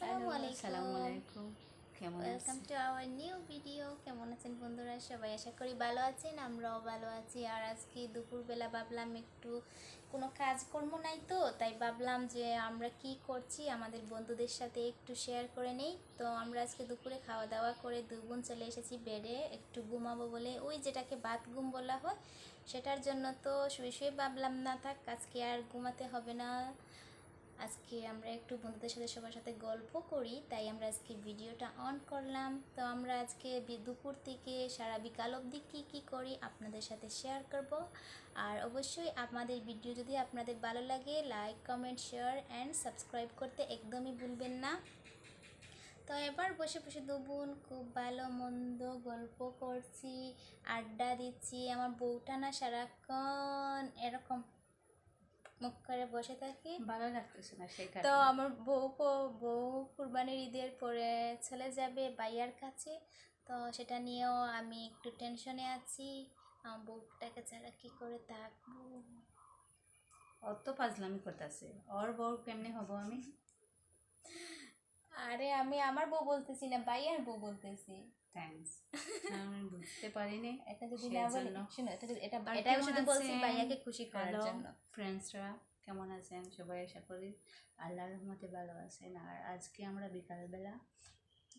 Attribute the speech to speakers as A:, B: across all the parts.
A: আসসালামু আলাইকুম
B: আলাইকুম কেমন
A: ওয়েলকাম
B: আছেন
A: টু আওয়ার নিউ ভিডিও কেমন আছেন বন্ধুরা সবাই আশা করি ভালো আছেন আমরাও ভালো আছি আর আজকে দুপুরবেলা ভাবলাম একটু কোনো কাজকর্ম নাই তো তাই ভাবলাম যে আমরা কি করছি আমাদের বন্ধুদের সাথে একটু শেয়ার করে নেই তো আমরা আজকে দুপুরে খাওয়া দাওয়া করে বোন চলে এসেছি বেডে একটু ঘুমাবো বলে। ওই যেটাকে বাত ঘুম বলা হয় সেটার জন্য তো শুয়ে শুয়ে ভাবলাম না থাক আজকে আর ঘুমাতে হবে না। আজকে আমরা একটু বন্ধুদের সাথে সবার সাথে গল্প করি, তাই আমরা আজকে ভিডিওটা অন করলাম। তো আমরা আজকে দুপুর থেকে সারা বিকাল অবধি কী কী করি আপনাদের সাথে শেয়ার করব। আর অবশ্যই আমাদের ভিডিও যদি আপনাদের ভালো লাগে like comment share and subscribe করতে একদমই ভুলবেন না। তো এবার বসে বসে দুবুন, খুব ভালো মন্দ গল্প করছি, আড্ডা দিচ্ছি, আমার বউটা না সারাক্ষণ এরকম। মুখ করে বসে থাকি।
B: ভালো লাগতেছে না সেই
A: তো আমার বউ কো- বউ কুরবানির ঈদের পরে চলে যাবে বাইয়ার কাছে। তো সেটা নিয়েও আমি একটু টেনশনে আছি। আমার বউটাকে ছাড়া কি করে থাকব?
B: অত পাজলামি করতেছে। ওর বউ কেমনে হব আমি?
A: আরে আমি আমার বউ বলতেছি না বাইয়ার বউ বলতেছি।
B: থ্যাঙ্কস আমি বুঝতে পারিনি।
A: এটা যদি না বলি। শোনো এটা এটা এটা শুধু বলছি? বাইয়াকে খুশি করার জন্য।
B: ফ্রেন্ডসরা কেমন আছেন? সবাই আশা করি আল্লাহর রহমতে ভালো আছেন। আর আজকে আমরা বিকালবেলা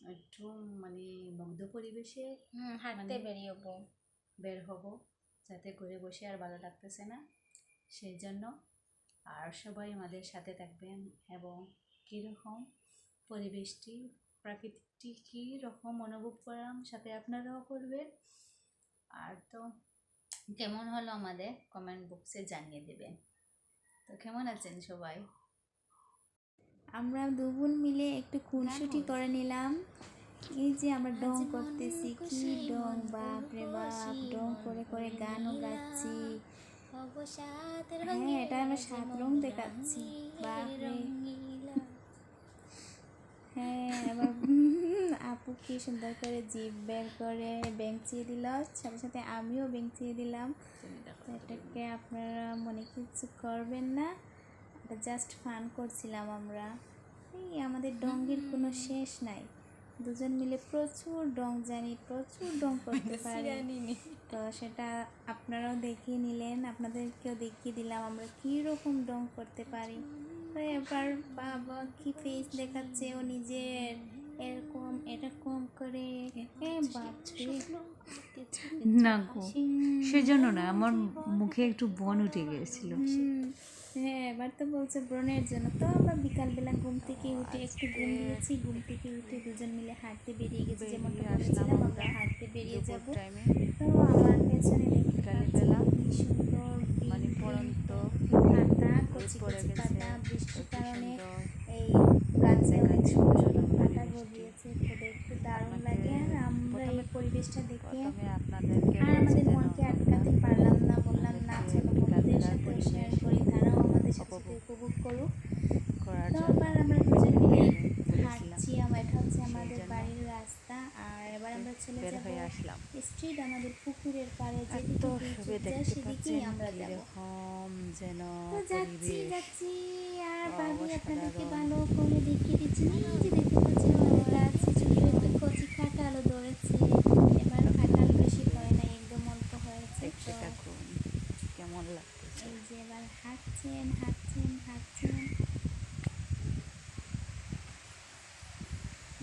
B: একটু মানে মুগ্ধ পরিবেশে
A: হাঁটতে
B: মানে-
A: বেরিয়ে বউ
B: বের হব যাতে ঘরে বসে আর ভালো লাগতেছে না। সেই জন্য আর সবাই আমাদের সাথে থাকবেন এবং কীরকম পরিবেশটি প্রাকৃতিকটি কী রকম অনুভব করলাম সাথে আপনারাও করবেন আর তো কেমন হলো আমাদের কমেন্ট বক্সে জানিয়ে দেবেন তো কেমন আছেন সবাই
C: আমরা দুবোন মিলে একটু খুনসুটি করে নিলাম এই যে আমরা ডং করতেছি কি ডং বাপ রে বাপ ডং করে করে গানও। গাচ্ছি হ্যাঁ, এটা আমরা সাত রং দেখাচ্ছি। বাপ রে।
A: রঙিলা।
C: হ্যাঁ আবার উম, আপু কি সুন্দর করে জিভ বের করে বেঞ্চিয়ে দিল। সাথে সাথে আমিও বেঞ্চিয়ে দিলাম। এটাকে আপনারা মনে কিছু করবেন না। এটা জাস্ট ফান করছিলাম আমরা। এই আমাদের ডঙ্গের কোনো শেষ নাই। দুজন মিলে প্রচুর ডং জানি প্রচুর ডং করতে পারি। তো সেটা আপনারাও দেখিয়ে নিলেন আপনাদেরকেও দেখিয়ে দিলাম আমরা কী রকম ডং করতে পারি। এবার বাবা কি ফেস দেখাচ্ছে ও নিজের এরকম এরকম করে বাপরে
B: না গো সেজন্য না আমার মুখে একটু বন উঠে গিয়েছিল।
C: হ্যাঁ এবার তো বলছে ব্রণের জন্য। তো আমরা বিকালবেলা ঘুম থেকে উঠে একটু ঘুম দিয়েছি ঘুম থেকে উঠে দুজন মিলে হাঁটতে বেরিয়ে গেছি
B: বেরিয়ে আসলাম
C: আমরা হাঁটতে বেরিয়ে যাব।
B: টাইমে
C: তো আমার পেছনে
B: বিকালবেলা
C: কি সুন্দর
B: মানে পড়ন্ত।
C: পাতা কচি কচি পাতা বৃষ্টির কারণে এই গাছে অনেক
B: দেখাচ্ছে
C: সুন্দর সুন্দর
B: সুন্দর
C: পাতা
B: পরিবেশটি।
C: গজিয়েছে তো দেখতে দারুণ লাগে। আর আমরা এই পরিবেশটা দেখে আর আমাদের মনকে আটকাতে পারলাম না। বললাম না
B: আমাদেরকে
C: বন্ধুদের সাথে শেয়ার করি তারাও আমাদের সাথে
B: উপভোগ
C: করুক। তো আবার আমরা দুজন মিলে হাঁটছি আমার এটা হচ্ছে আমাদের বাড়ির রাস্তা। আর এবার আমরা চলে যাব
B: আসলাম।
C: স্ট্রিট আমাদের পুকুরের পাড়ে।
B: সবে দেখতে
C: আমরা যাব।
B: যেন
C: যাচ্ছি যাচ্ছি। আর ভাবি আপনাদেরকে ভালো করে দেখিয়ে দিচ্ছি। এই যে দেখতে পাচ্ছি আমাদের গাছে ছোট একটু কচি কাঁঠালও ধরেছে এবার কাঁঠাল বেশি হয় না একদম অল্প হয়েছে
B: দেখতে
C: তো
B: থাকুন কেমন লাগতেছে।
C: এই যে এবার হাঁটছেন হাঁটছেন হাঁটছেন।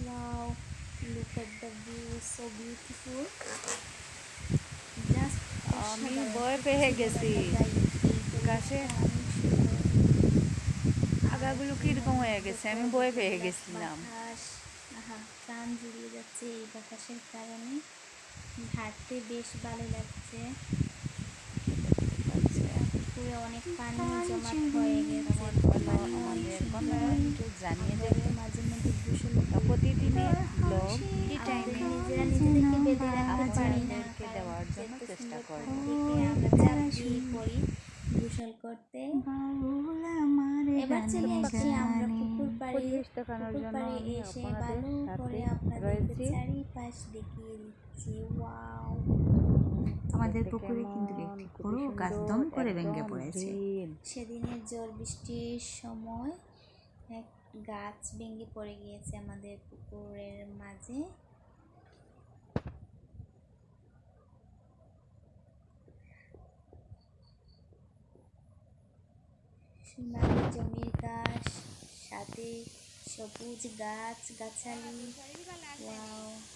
C: Wow, look at the view, so beautiful. Just
B: আমি। ভয় পেয়ে গেছি। গাছে আগাগুলো কীরকম হয়ে গেছে? আমি ভয় পেয়ে গেছিলাম।
C: প্রাণ জুড়িয়ে যাচ্ছে এই বাতাসের কারণে। হাঁটতে বেশ ভালো লাগছে। পুরো অনেক পানি জমা হয়ে গেছে।
B: আমাদের কমেন্ট একটু জানিয়ে দেবে।
C: মাঝে মধ্যে গোসল
B: প্রতিদিনের ব্লগ টাইমে
C: নিজেরা নিজেদেরকে বেঁধে রাখতে পারি না
B: দেওয়ার জন্য চেষ্টা
C: করি। আমরা পড়ি দূষণ করতে। এবার চলে আসছি আমরা পুকুর পাড়ে
B: পরিবেশ দেখানোর
C: পুকুর
B: জন্য
C: পাড়ে
B: আমি
C: এসে
B: আপনাদের
C: ভালো করে
B: সাথে
C: আপনাদেরকে
B: রয়েছি।
C: চারিপাশ দেখিয়ে দিচ্ছি। ওয়াও।
B: আমাদের পুকুরে কিন্তু একটি বড় গাছ দম করে ভেঙে পড়েছে।
C: সেদিনের ঝড় বৃষ্টির সময় এক গাছ ভেঙে পড়ে গিয়েছে আমাদের পুকুরের মাঝে। সোনালি জমির ঘাস সাথে সবুজ গাছ গাছালি।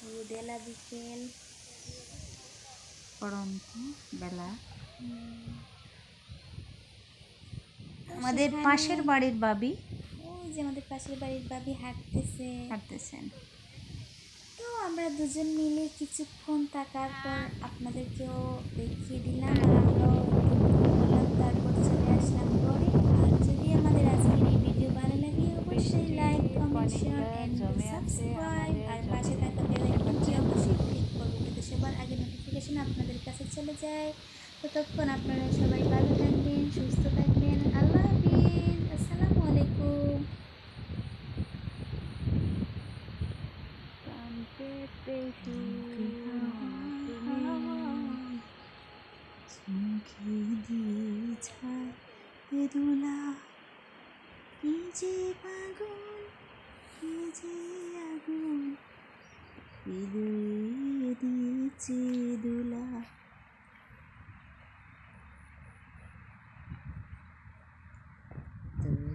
C: রোদেলা বিকেল।
D: পড়ন্ত বেলা। আমাদের পাশের বাড়ির বাবি?
C: ওই যে আমাদের পাশের বাড়ির বাবি হাঁটতেছে।
D: হাঁটতেছেন।
C: তো আমরা দুজন মিলে কিছুক্ষণ থাকার পর আপনাদেরকেও দেখিয়ে দিলাম। তারপর চলে আসলাম ঘরে আর যদি আমাদের আজকের এই ভিডিও ভালো লাগে অবশ্যই like comment share and subscribe আর পাশে থাকা বেল আইকনটি অবশ্যই ক্লিক করবেন যাতে সবার আগে নোটিফিকেশন আপনাদের কাছে চলে যায়। ততক্ষণ আপনারা সবাই ভালো থাকবেন সুস্থ থাকবেন। আল্লাহ হাফিজ। আসসালামু আলাইকুম।
D: চোখে দিয়ে ছায় দোলা কি যে কি যে আগুন দিয়েছে দোলা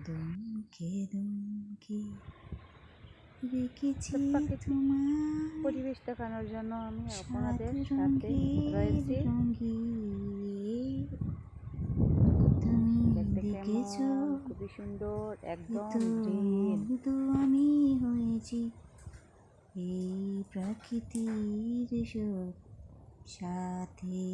D: দুদমকে দমকে রেখেছি তোমার
B: পরিবেশ দেখানোর জন্য আমি আপনাদের সাথে রয়েছি।
D: দেখেছ?
B: খুবই সুন্দর একদম
D: তো আমি হয়েছি। এই প্রকৃতির সাথে